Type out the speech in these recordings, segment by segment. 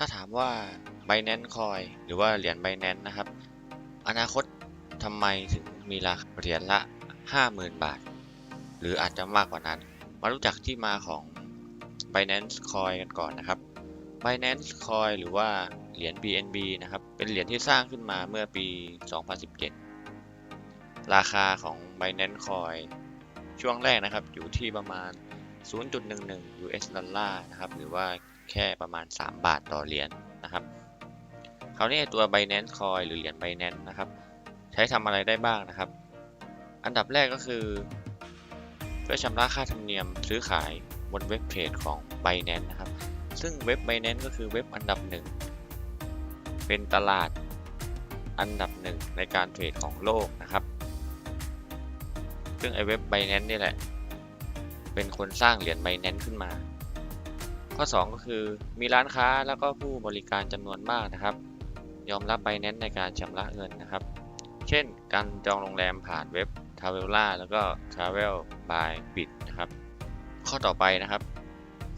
ถ้าถามว่า Binance Coin หรือว่าเหรียญ Binance นะครับ อนาคตทำไมถึงมีราคาเหรียญละ 50,000 บาท หรืออาจจะมากกว่านั้น มารู้จักที่มาของ Binance Coin กันก่อนนะครับ Binance Coin หรือว่าเหรียญ BNB นะครับ เป็นเหรียญที่สร้างขึ้นมาเมื่อปี 2017 ราคาของ Binance Coin ช่วงแรกนะครับอยู่ที่ประมาณ 0.11 US ดอลลาร์นะครับ หรือว่าแค่ประมาณ 3 บาทต่อเหรียญนะครับ คราวนี้ตัว Binance Coin หรือเหรียญ Binance นะครับ ใช้ทำอะไรได้บ้างนะครับ อันดับแรกก็คือช่วยชำระค่าธรรมเนียมซื้อขายบนเว็บเทรดของ Binance นะครับ ซึ่งเว็บ Binance ก็คือเว็บอันดับหนึ่งเป็นตลาดอันดับหนึ่งในการเทรดของโลกนะครับ ซึ่งไอเว็บ Binance นี่แหละ เป็นคนสร้างเหรียญ Binance ขึ้นมา ข้อ 2 ก็คือมีร้านค้าแล้วก็ผู้บริการจำนวนมากนะครับ ยอมรับ Binance ในการชำระเงินนะครับ เช่น การจองโรงแรมผ่านเว็บ t r a v e l a แล้วก็ Travel by Bit นะครับข้อต่อไปนะครับ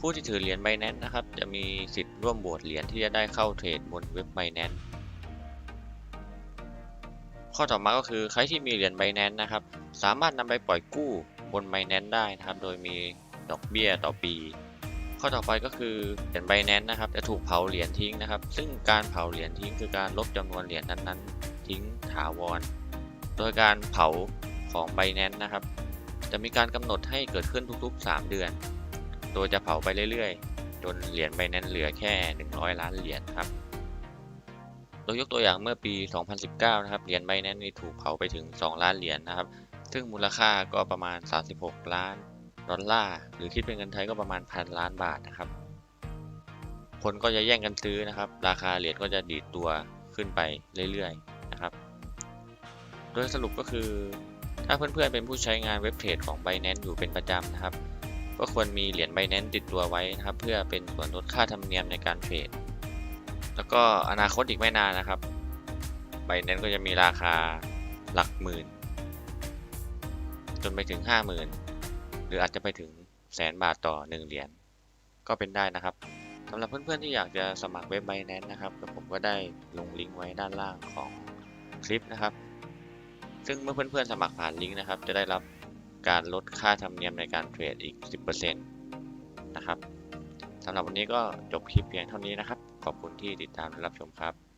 ผู้ที่ถือเหรียญ Binance นะครับ จะมีสิทธิ์ร่วมโหวตเหรียญที่จะได้เข้าเทรดบนเว็บ Binance ข้อต่อมาก็คือใครที่มีเหรียญ Binance นะครับ สามารถนำไปปล่อยกู้ บน Binance ได้นะครับ โดยมีดอกเบี้ยต่อปี ข้อต่อไปก็คือเหรียญ Binance นะครับ จะถูกเผาเหรียญทิ้งนะครับ ซึ่งการเผาเหรียญทิ้งคือการลบจำนวนเหรียญนั้นๆ ทิ้งถาวร โดยการเผาของ Binance นะครับ จะมีการกำหนดให้เกิดขึ้นทุกๆ 3 เดือน โดยจะเผาไปเรื่อยๆ จนเหรียญ Binance เหลือแค่ 100 ล้านเหรียญครับโดยยกตัวอย่างเมื่อปี 2019 นะครับ เหรียญ Binance นี่ถูกเผาไปถึง 2 ล้านเหรียญนะครับ ซึ่งมูลค่าก็ประมาณ 36 ล้านดอลลาร์ หรือคิดเป็นเงินไทยก็ประมาณพันล้านบาทนะครับ คนก็จะแย่งกันซื้อนะครับ ราคาเหรียญก็จะดีดตัวขึ้นไปเรื่อยๆนะครับ โดยสรุปก็คือ ถ้าเพื่อนๆเป็นผู้ใช้งานเว็บเทรดของ Binance อยู่เป็นประจำนะครับ ก็ควรมีเหรียญ Binance ติดตัวไว้นะครับ เพื่อเป็นส่วนลดค่าธรรมเนียมในการเทรด แล้วก็อนาคตอีกไม่นานนะครับ Binance ก็จะมีราคาหลักหมื่น จนไปถึง 50,000 หรืออาจจะไปถึงแสนบาทต่อ 1 เหรียญก็เป็นได้นะครับสำหรับเพื่อนๆที่อยากจะสมัครเว็บ Binance นะครับผมก็ได้ลงลิงก์ไว้ด้านล่างของคลิปนะครับ ซึ่งเมื่อเพื่อนๆสมัครผ่านลิงก์นะครับ จะได้รับการลดค่าธรรมเนียมในการเทรดอีก 10%นะครับสำหรับวันนี้ก็จบคลิปเพียงเท่านี้นะครับ ขอบคุณที่ติดตามและรับชมครับ